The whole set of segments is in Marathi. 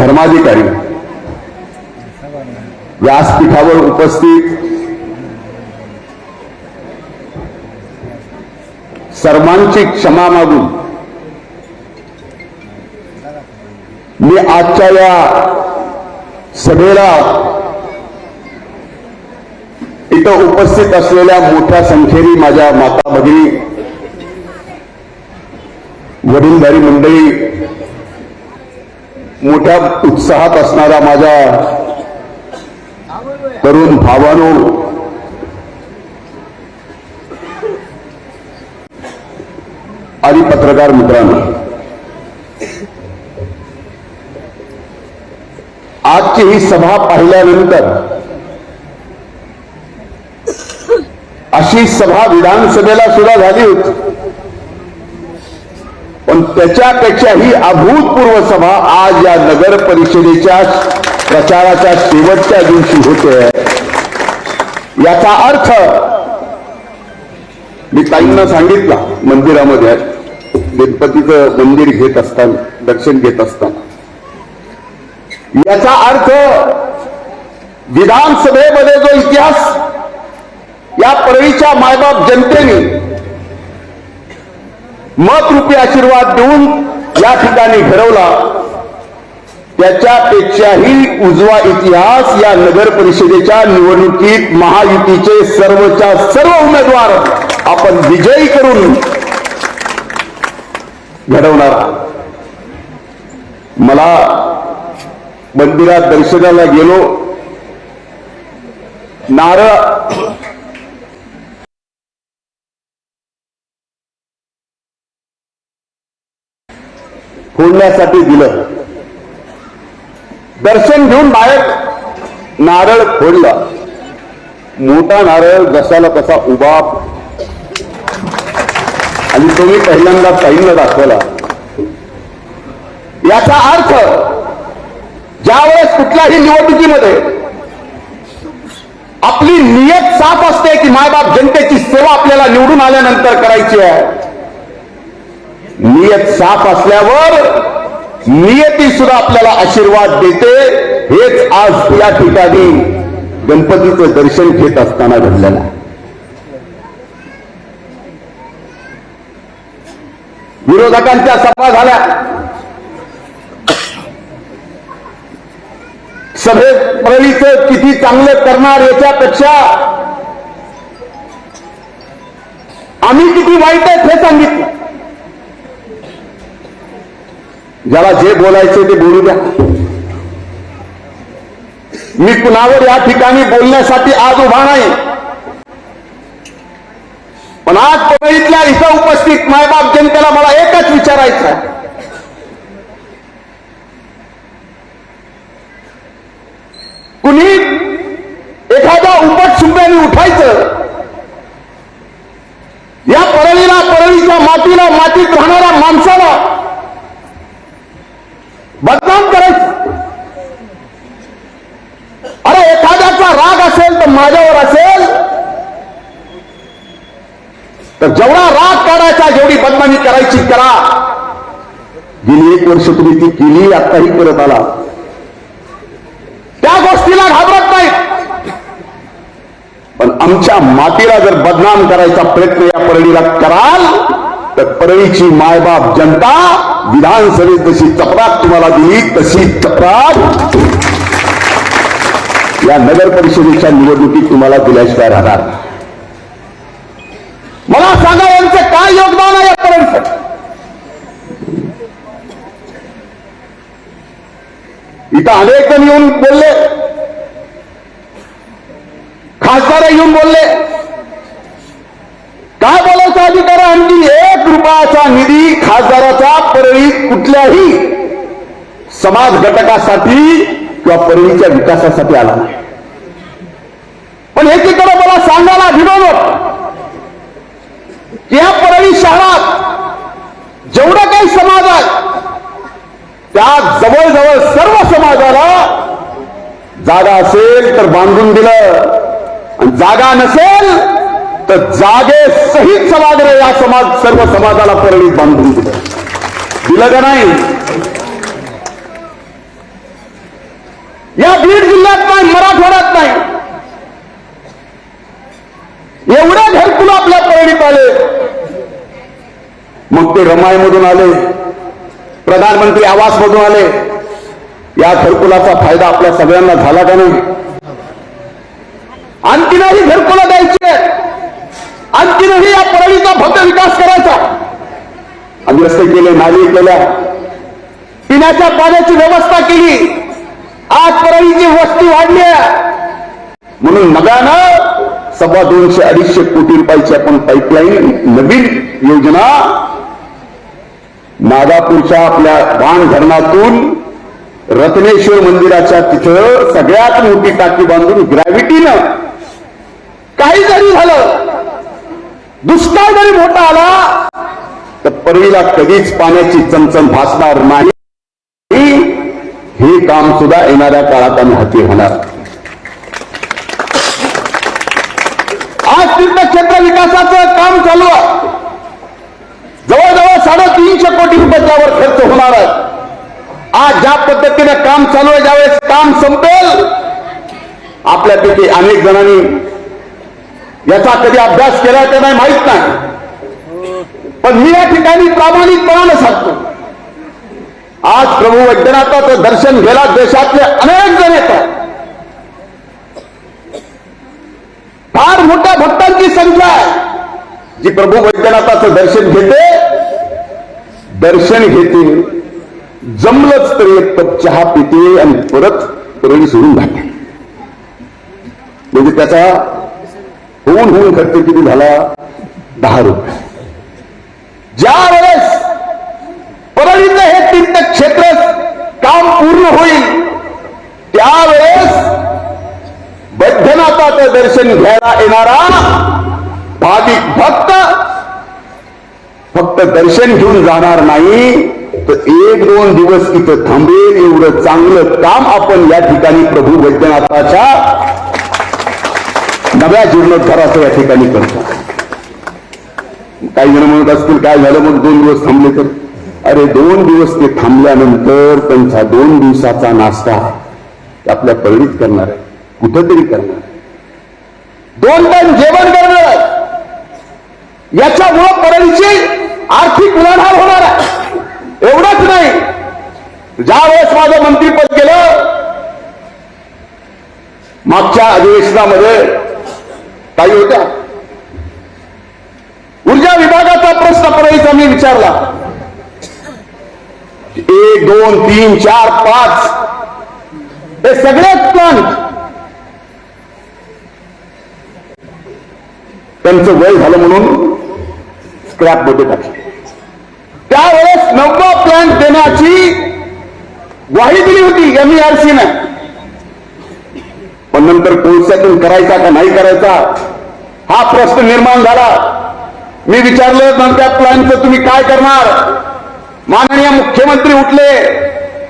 धर्माधिकारी. व्यासपीठावर उपस्थित सर्वांची क्षमा मागून मी आजच्या या सभेला इथं उपस्थित असलेल्या मोठ्या संख्येने माझ्या माता भगिनी वडीलधारी मंडळी मोठ्या उत्साहात असणाऱ्या माझ्या तरुण भावानो. आणि पत्रकार मित्रांनो. आजची ही सभा पाहिल्यानंतर अशी सभा विधानसभेला सुद्धा झाली होती. पण त्याच्यापेक्षाही अभूतपूर्व सभा आज या नगर परिषदेच्या प्रचाराच्या शेवटच्या दिवशी होते. याचा अर्थ मी ताईंना सांगितला मंदिरामध्ये गणपतीचं मंदिर घेत असताना दर्शन घेत असताना. याचा अर्थ विधानसभेमध्ये जो इतिहास या परळीच्या मायबाप जनतेने मत रूपी आशीर्वाद देऊन या ठिकाणी घडवला. त्याच्यापेक्षाही उजवा इतिहास या नगर परिषदेच्या निवडणुकीत महायुतीचे सर्वच्या सर्व उमेदवार आपण विजयी करून घडवणार मला मंदिरात दर्शनाला गेलो. नारळ फोडण्यासाठी दिलं. दर्शन घेऊन बाहेर नारळ फोडला. मोठा नारळ जसाला तसा उभा. आणि तो मी पहिल्यांदा ताईंना दाखवला. याचा अर्थ ज्यावेळेस कुठल्याही निवडणुकीमध्ये आपली नियत साफ असते की मायबाप जनतेची सेवा आपल्याला निवडून आल्यानंतर करायची आहे नियत साफ असल्यावर नियती सुद्धा आपल्याला आशीर्वाद देते. हेच आज या ठिकाणी गणपतीचं दर्शन घेत असताना घडलेलं विरोधकांच्या सभा झाल्या. सभेत प्रवीच किती चांगलं करणार याच्यापेक्षा आम्ही किती वाईट आहेत हे सांगितलं. ज्याला जे बोलायचे ते बोलू द्या. मी कुणावर या ठिकाणी बोलण्यासाठी आज उभा नाही. पण आज परळीतल्या इथं उपस्थित मायबाप जनतेला मला एकच विचारायचं आहे. कुणी एखाद्या उपटसुंब्याने उठायचं या परळीला परळीच्या मातीला मातीत राहणाऱ्या माणसाला बदनाम करायचं अरे एखाद्याचा राग असेल तर माझ्यावर असेल तर जेवढा राग काढायचा जेवढी बदनामी करायची करा. गेली एक वर्ष तुम्ही ती केली आताही करत आला. त्या गोष्टीला घाबरत नाही पण आमच्या मातीला जर बदनाम करायचा प्रयत्न या परळीला कराल तर परळीची मायबाप जनता विधानसभेत जशी चपराक तुम्हाला दिली तशी चपराक या नगर परिषदेच्या निवडणुकीत तुम्हाला दिल्याशिवाय राहणार. नाही. मला सांगा यांचं काय योगदान आहे यापर्यंत इथं अनेक जण येऊन बोलले. खासदार येऊन बोलले. काय बोलायचा अधिकार आणखी? एक रुपयाचा निधी खासदाराचा परळीत कुठल्याही समाज घटकासाठी किंवा परळीच्या विकासासाठी आला नाही. पण एकीकडे मला सांगायला भिडवलं वाटतो की या परळी शहरात जेवढा काही समाज आहे त्या जवळजवळ सर्व समाजाला जागा असेल तर बांधून दिलं. आणि जागा नसेल तर जागे सहित सभागृह या समाज सर्व समाजाला परळीत बांधून दिलं. दिलं का नाही? या बीड जिल्ह्यात नाही मराठवाड्यात नाही. एवढ्या घरकुल आपल्या परळीत आले. मग ते रमायमधून आले प्रधानमंत्री आवास मधून आले. या घरकुलाचा फायदा आपल्या सगळ्यांना झाला का नाही? आणखीनही घरकुला द्यायचे आणखीनही या परळीचा भव्य विकास करायचा. आम्ही रस्ते केले नाली केल्या. पिण्याच्या पाण्याची व्यवस्था केली. आज परळीची वस्ती वाढली म्हणून नव्यानं सव्वा दोनशे अडीचशे कोटी रुपयाची आपण पाईपलाईन नवीन योजना नागापूरच्या आपल्या बाण धरणातून रत्नेश्वर मंदिराच्या तिथं सगळ्यात मोठी टाकी बांधून ग्रॅव्हिटीनं काही जरी झालं दुष्काळ जरी मोठा आला तर परळीला कधीच पाण्याची चमचम भासणार नाही. हे काम सुद्धा येणाऱ्या काळात आम्ही हाती होणार आज तीर्थक्षेत्र विकासाचं काम चालू आहे. कोटी रुपये त्यावर खर्च होणार आज ज्या पद्धतीने काम चालू आहे, ज्यावेळेस काम संपेल आपल्यापैकी अनेक जणांनी कधी अभ्यास केला का नाही माहित नाही. पण मी या ठिकाणी आज प्रभू वैद्यनाथाचं दर्शन घ्यायला देशातले अनेक जण येतात फार मोठ्या भक्तांची संख्या आहे. जी प्रभू वैद्यनाथाचं दर्शन घेते दर्शन घेते जमलंच तरी एक कप चहा पिते आणि परत परळी सोडून जाते. म्हणजे त्याचा खर्च किती झाला? दहा रुपये. ज्या वेळेस परळीचं हे काम पूर्ण होईल, त्यावेळेस दर्शन घ्यायला भाविक भक्त फक्त दर्शन घेऊन जाणार नाही तर एक दोन दिवस इथं थांबेल एवढं चांगलं काम आपण या ठिकाणी प्रभू वैद्यनाथाच्या नव्या जीर्णोद्धाराचं या ठिकाणी करतो. काही जण म्हणत असतील काय झालं मग? दोन दिवस थांबले तर? अरे दोन दिवस ते थांबल्यानंतर त्यांचा दोन दिवसाचा नाश्ता आपल्या परळीत करणार आहे कुठंतरी करणार आहे. दोन टाइम जेवण करणार आहे. याच्यामुळं परळीची आर्थिक उलाढाल होणार आहे. एवढंच नाही. ज्या वेळेस माझं मंत्रीपद केलं मागच्या अधिवेशनामध्ये काही होत्या. ऊर्जा विभागाचा प्रश्न करायचा मी विचारला. एक दोन तीन चार पाच हे सगळेच प्लांट त्यांचं वय झालं म्हणून स्क्रॅपमध्ये टाकले. त्यावेळेस नववा प्लांट देण्याची ग्वाही दिली होती एमईआरसी ने. पण नंतर कोळशातून करायचा का नाही करायचा हा प्रश्न निर्माण झाला. मी विचारलं नंतर प्लॅनचं तुम्ही काय करणार? माननीय मुख्यमंत्री उठले.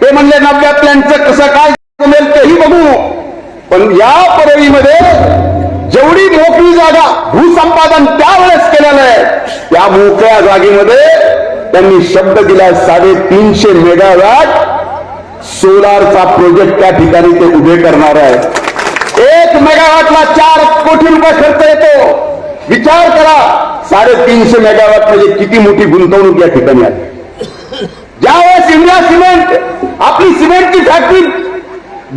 ते म्हणले नव्या प्लॅनचं कसं काय जमेल तेही बघू. पण या परळीमध्ये जेवढी मोकळी जागा भूसंपादन त्यावेळेस केलेलं आहे त्या मोकळ्या जागेमध्ये त्यांनी शब्द दिला साडेतीनशे मेगावॅट सोलारचा प्रोजेक्ट त्या ठिकाणी ते उभे करणार आहे एक मेगावॅटला चार कोटी रुपये खर्च येतो. विचार करा साडेतीनशे मेगावॅट म्हणजे किती मोठी गुंतवणूक या ठिकाणी आहे ज्यावेळेस इंडिया सिमेंट आपली सिमेंटची फॅक्टरी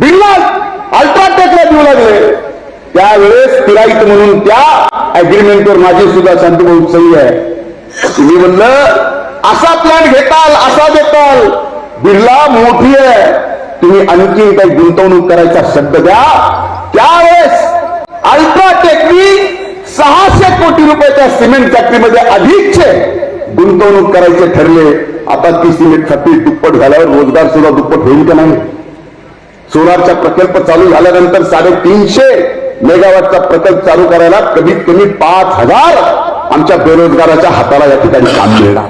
बिल्ला अल्ट्राटेकला देऊ लागले त्यावेळेस तिराईत म्हणून त्या अग्रीमेंटवर माझी सुद्धा शांतीभाऊ सही आहे. मी म्हणलं असा प्लॅन घेताल असा देताल. बिर्ला मोठी आहे. तुम्ही आणखी काही गुंतवणूक करायचा शब्द द्या. त्यावेळेस अल्ट्राटेकनी सहाशे कोटी रुपयाच्या सिमेंट फॅक्टरीमध्ये अधिकचे गुंतवणूक करायचे ठरले. आता ती सिमेंट फॅक्टरी दुप्पट झाल्यावर रोजगार सुद्धा दुप्पट होईल का नाही? सोलारचा प्रकल्प चालू झाल्यानंतर साडेतीनशे मेगावॅटचा प्रकल्प चालू करायला कमीत कमी पाच हजार आमच्या बेरोजगाराच्या हाताला या ठिकाणी काम मिळणार.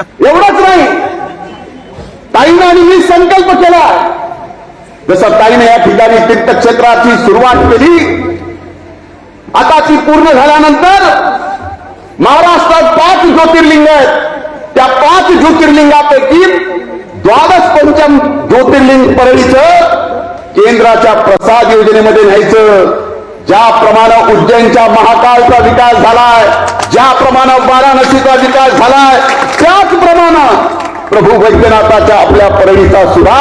एवढंच नाही. ताईनं आणि मी संकल्प केला. जसं ताईने या ठिकाणी तीर्थक्षेत्राची सुरुवात केली आता ती पूर्ण झाल्यानंतर महाराष्ट्रात पाच ज्योतिर्लिंग आहेत. त्या पाच ज्योतिर्लिंगापैकी द्वादश पंचम ज्योतिर्लिंग परळीचं केंद्राच्या प्रसाद योजनेमध्ये न्यायचं. ज्याप्रमाणे उज्जैनच्या महाकालचा विकास झालाय ज्याप्रमाणे वाराणसीचा विकास झालाय त्या प्रभू वैद्यनाथाच्या आपल्या परळीचा सुद्धा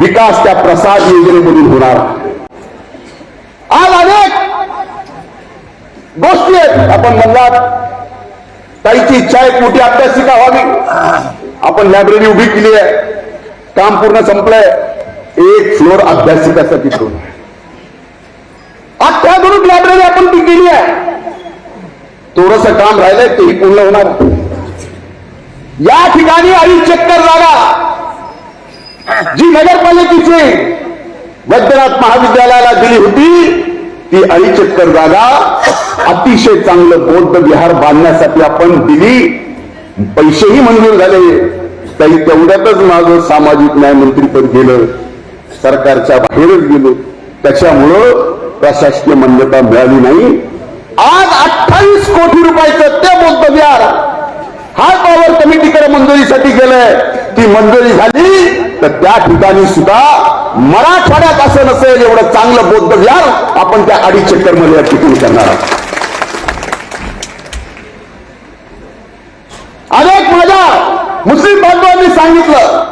विकास त्या प्रसाद योजनेमधून होणार. आज अनेक गोष्टी आहेत. आपण म्हणलात काहीची इच्छा आहे मोठी अभ्यासिका व्हावी. आपण लायब्ररी उभी केली आहे. काम पूर्ण संपलंय. एक फ्लोर अभ्यासिकासाठी ठेवून. अत्याधुनिक लायब्ररी आपण ती केली आहे. थोडस काम राहिलंय तेही पूर्ण होणार. या ठिकाणी अडीच चक्कर जागा जी नगरपालिकेची वैद्यनाथ महाविद्यालयाला दिली होती ती अळीचक्कर जागा. अतिशय चांगलं बौद्ध विहार बांधण्यासाठी आपण दिली. पैसेही मंजूर झाले. तरी तेवढ्यातच माझं सामाजिक न्याय मंत्रीपद गेलं. सरकारच्या बाहेरच गेलो. त्याच्यामुळं प्रशासकीय मान्यता मिळाली नाही. आज अठ्ठावीस कोटी रुपयाचं ते बौद्ध विहार हाय पॉवर कमिटीकडे मंजुरीसाठी गेलंय. ती मंजुरी झाली तर त्या ठिकाणी सुद्धा मराठवाड्यात असं नसेल एवढं चांगलं बौद्ध विहार आपण त्या अडीच चक्करमध्ये या करणार आहोत. अनेक माझ्या मुस्लिम बांधवांनी सांगितलं.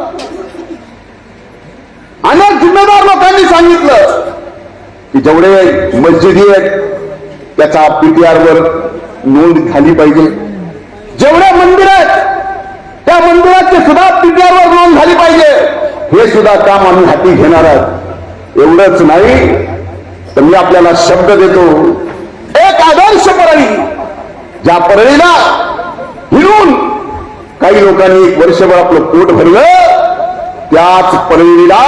अनेक जिम्मेदार लोकांनी सांगितलं की जेवढे मस्जिदी आहेत त्याचा पीटीआर वर नोंद झाली पाहिजे. जेवढे मंदिर आहेत त्या मंदिराची सुद्धा पीटीआर नोंद झाली पाहिजे. हे सुद्धा काम आम्ही हाती घेणार आहोत. एवढंच नाही तर मी आपल्याला शब्द देतो. एक आदर्श परळी ज्या परळीला हिरून काही लोकांनी एक वर्षभर आपलं पोट भरलं त्याच परळीला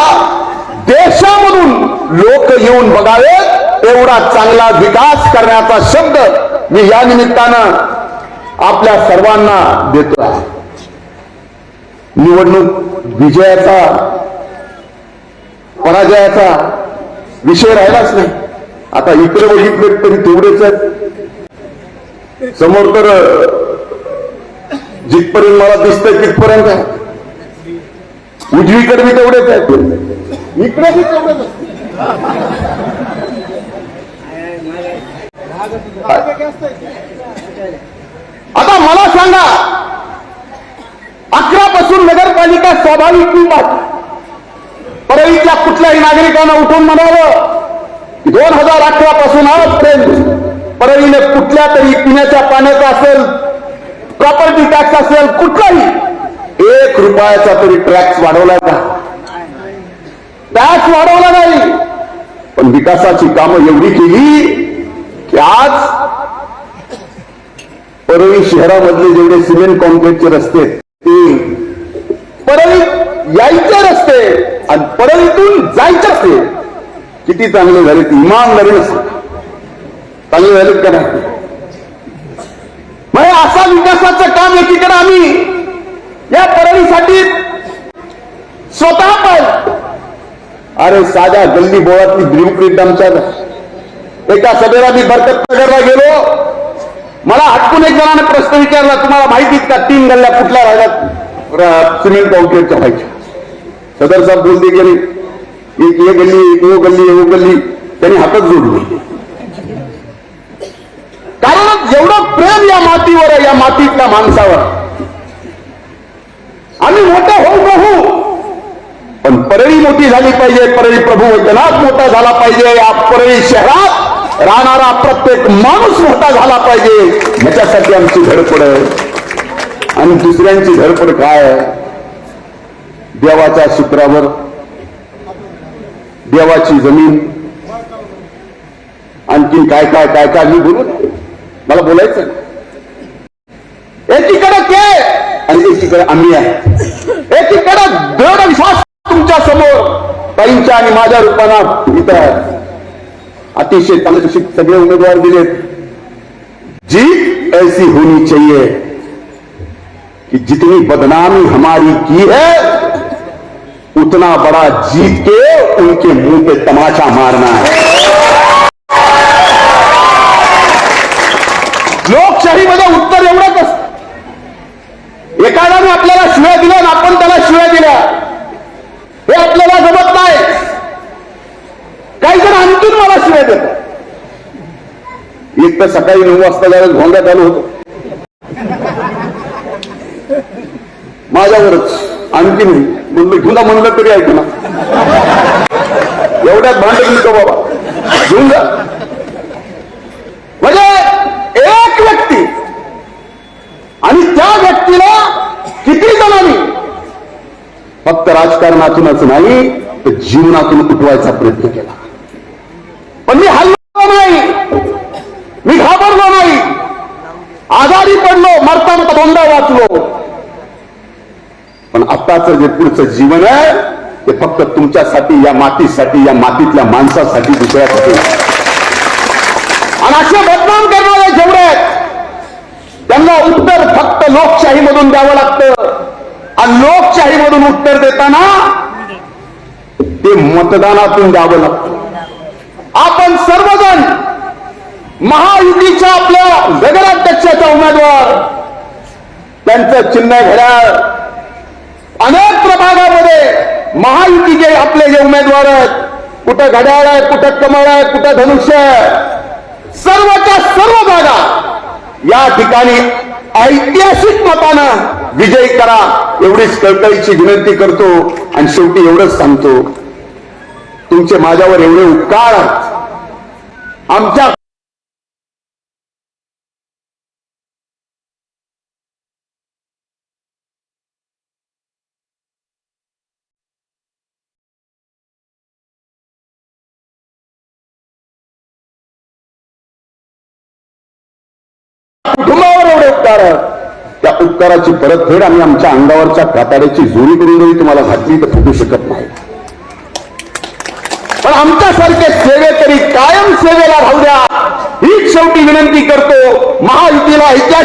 देशामधून लोक येऊन बघावेत एवढा चांगला विकास करण्याचा शब्द मी या निमित्तानं आपल्या सर्वांना देतो आहे. निवडणूक विजयाचा पराजयाचा विषय राहिलाच नाही. आता इकडे बघितले तरी तेवढेच आहेत. समोर तर जिथपर्यंत मला दिसतंय तिथपर्यंत आहे उजवीकडे मी तेवढेच आहेत. इकडे मी तेवढेच आहेत. आता मला सांगा अकरा पासून नगरपालिका स्वाभाविक मी पाहते परळीतल्या कुठल्याही नागरिकांना उठून म्हणावं दोन हजार अकरा पासून आजपर्यंत परळीने कुठल्या तरी पिण्याच्या पाण्याचा असेल प्रॉपर्टी टॅक्स असेल कुठलाही एक रुपयाचा तरी टॅक्स वाढवला का टॅक्स वाढवला नाही पण विकासाची कामं एवढी केली की आज परळी शहरामधले जेवढे सिमेंट कॉन्क्रीटचे रस्ते ते परळी यायचे रस्ते आणि परळीतून जायचे रस्ते. किती चांगले झाले ती इमानदारी चांगले झालेत का नाही? म्हणजे असा विकासाचं काम एकीकडे आम्ही या परळीसाठी स्वतः पण अरे साध्या गल्ली बोळातली ब्ल्यू आमच्या एका सभेला मी बरकत नगरला गेलो. मला हटकून एक जणाने प्रश्न विचारला तुम्हाला माहितीत का तीन गल्ल्या कुठल्या राहिल्यात सिमेंट कॉन्क्रीटच्या व्हायच्या सदर साहेब बोलते गेले एक ये गल्ली एक वो गल्ली वो गल्ली त्यांनी हातच जोडली. कारण एवढं प्रेम या मातीवर या मातीतल्या माणसावर. आम्ही मोठे होऊ बघू. पण परळी मोठी झाली पाहिजे परळी प्रभू वैद्यनाथ मोठा झाला पाहिजे या परळी शहरात राहणारा प्रत्येक माणूस मोठा झाला पाहिजे. याच्यासाठी आमची धडपड आहे. आणि दुसऱ्यांची धडपड काय आहे? देवाच्या सूत्रावर देवाची जमीन आणखी काय काय काय काय? मी बोलू मला बोलायचं एकीकडे ते आणि एकीकडे आम्ही आहे. एकीकडे दृढ विश्वास तुमच्यासमोर ताईंच्या आणि माझ्या रूपाना इथं आहे. अतिशय चांगले सगळे उमेदवार दिलेत. जीत ऐसी होनी चाहिए कि जितनी बदनामी हमारी की है उतना बड़ा जीत के उनके मुंह पे तमाचा मारना है। लोकशाहीमध्ये उत्तर एवढंच असतं. एखाद्याने आपल्याला शिव्या दिल्या आणि आपण त्याला शिव्या दिल्या. मला एक तर सकाळी नऊ वाजता जरा भोंग्यात आलो होतो. माझ्यावरच आणखी नाही म्हणलं घेऊन म्हणलं तरी ऐक ना. एवढ्यात भांडण घेतो बाबा. घेऊन जा. म्हणजे एक व्यक्ती आणि त्या व्यक्तीला किती जणांनी फक्त राजकारणातूनच नाही तर जीवनातून उठवायचा प्रयत्न केला पण मी हल्लो नाही मी घाबरलो नाही. आजारी पडलो मरता मरता वाचलो. पण आत्ताचं जे पुढचं जीवन आहे ते फक्त तुमच्यासाठी या मातीसाठी या मातीतल्या माणसासाठी दुसऱ्यासाठी आणि असे बदनाम करणारे जेवढे आहेत त्यांना उत्तर फक्त लोकशाहीमधून द्यावं लागतं. आणि लोकशाहीमधून उत्तर देताना ते मतदानातून द्यावं लागतं. आपण सर्व महायुतीच्या आपल्या नगराध्यक्षाचा उमेदवार. त्यांचं चिन्ह घड्याळ. अनेक प्रभागामध्ये महायुतीचे आपले जे उमेदवार आहेत कुठं घड्याळ आहे कुठं कमळ आहे कुठं धनुष्य आहे सर्वच्या सर्व जागा या ठिकाणी ऐतिहासिक मतानं विजयी करा. एवढीच कळकळीची विनंती करतो आणि शेवटी एवढंच सांगतो. तुमचे माझ्यावर एवढे उपकार आहेत. आमच्या त्या उपकाराची परतफेड आम्ही आमच्या अंगावरच्या काताड्याची जोडी करून जरी तुम्हाला घातली तर फुटू शकत नाही. पण आमच्यासारखे सेवेकरी कायम सेवेला राहू द्या. हीच शेवटी विनंती करतो महायुतीला ऐतिहासिक